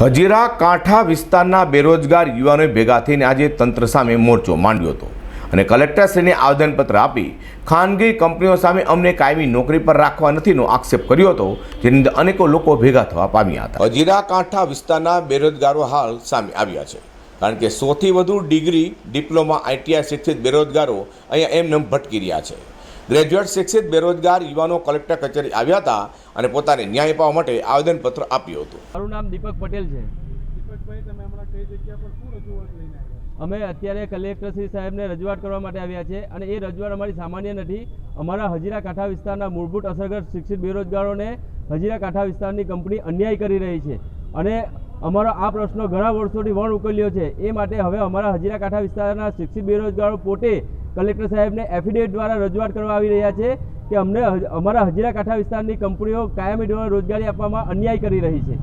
હજીરા કાંઠા વિસ્તારના બેરોજગાર યુવાનોએ ભેગા થઈને આજે તંત્ર સામે મોરચો માંડ્યો હતો અને કલેક્ટરશ્રીને આવેદનપત્ર આપી ખાનગી કંપનીઓ સામે અમને કાયમી નોકરી પર રાખવા નથીનો આક્ષેપ કર્યો હતો, જેની અંદર અનેકો લોકો ભેગા થવા પામ્યા હતા. હજીરા કાંઠા વિસ્તારના બેરોજગારો હાલ સામે આવ્યા છે, કારણ કે સૌથી વધુ ડિગ્રી ડિપ્લોમા આઈટીઆઈ શિક્ષિત બેરોજગારો અહીંયા એમને ભટકી રહ્યા છે. ગ્રેજ્યુએટ શિક્ષિત બેરોજગાર યુવાનો કલેક્ટર કચેરી આવ્યા હતા અને પોતાને ન્યાય અપાવવા માટે આવેદનપત્ર આપ્યું હતું. મારું નામ દીપક પટેલ છે. દીપકભાઈ તમે હમણાં કઈ જગ્યા પર શું રજૂઆત લઈને અમે અત્યારે કલેક્ટર શ્રી સાહેબને રજૂઆત કરવા માટે આવ્યા છે અને એ રજૂઆત અમારી સામાન્ય નથી. અમારા હજીરા કાંઠા વિસ્તારના મૂળભૂત અસરગ્રસ્ત શિક્ષિત બેરોજગારોને હજીરા કાંઠા વિસ્તારની કંપની અન્યાય કરી રહી છે અને અમારો આ પ્રશ્ન ઘણા વર્ષોથી વણ ઉકેલ્યો છે. એ માટે હવે અમારા હજીરા કાંઠા વિસ્તારના શિક્ષિત બેરોજગારો પોતે કલેક્ટર સાહેબને એફિડેવિટ દ્વારા રજૂઆત કરવા આવી રહ્યા છે કે અમને અમારા હજીરા કાંઠા વિસ્તારની કંપનીઓ કાયમી ધોરણે રોજગારી આપવામાં અન્યાય કરી રહી છે?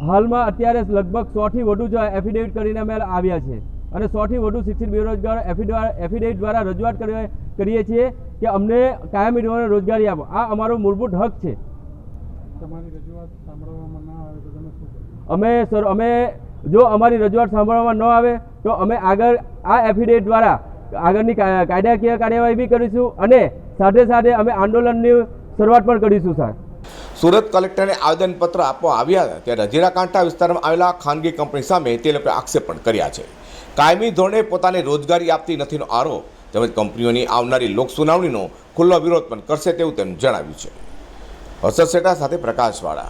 હાલમાં અત્યારે લગભગ સોથી વધુ જ એફિડેવિટ કરીને અમે આવ્યા છે અને સોથી વધુ શિક્ષિત બેરોજગાર એફિડવા- એફિડેવિટ દ્વારા રજૂઆત કરીએ કરીએ છીએ કે અમને કાયમી ધોરણે રોજગારી આપો. આ અમારો મૂળભૂત હક છે. અમે સર અમે જો અમારી રજૂઆત સાંભળવામાં ન આવે તો અમે આગળ આ એફિડેવિટ દ્વારા આગળની કાયદાકીય કાર્યવાહી બી કરીશું અને સાથે સાથે અમે આંદોલનની શરૂઆત પણ કરીશું સર સુરત કલેક્ટરને આવેદનપત્ર આપવા આવ્યા હતા ત્યારે હજીરા કાંઠા વિસ્તારમાં આવેલા ખાનગી કંપની સામે તે લોકોએ આક્ષેપ પણ કર્યા છે. કાયમી ધોરણે પોતાને રોજગારી આપતી નથીનો આરોપ તેમજ કંપનીઓની આવનારી લોક સુનાવણીનો ખુલ્લો વિરોધ પણ કરશે તેવું તેમણે જણાવ્યું છે. હર્ષદ શેઠા સાથે પ્રકાશવાળા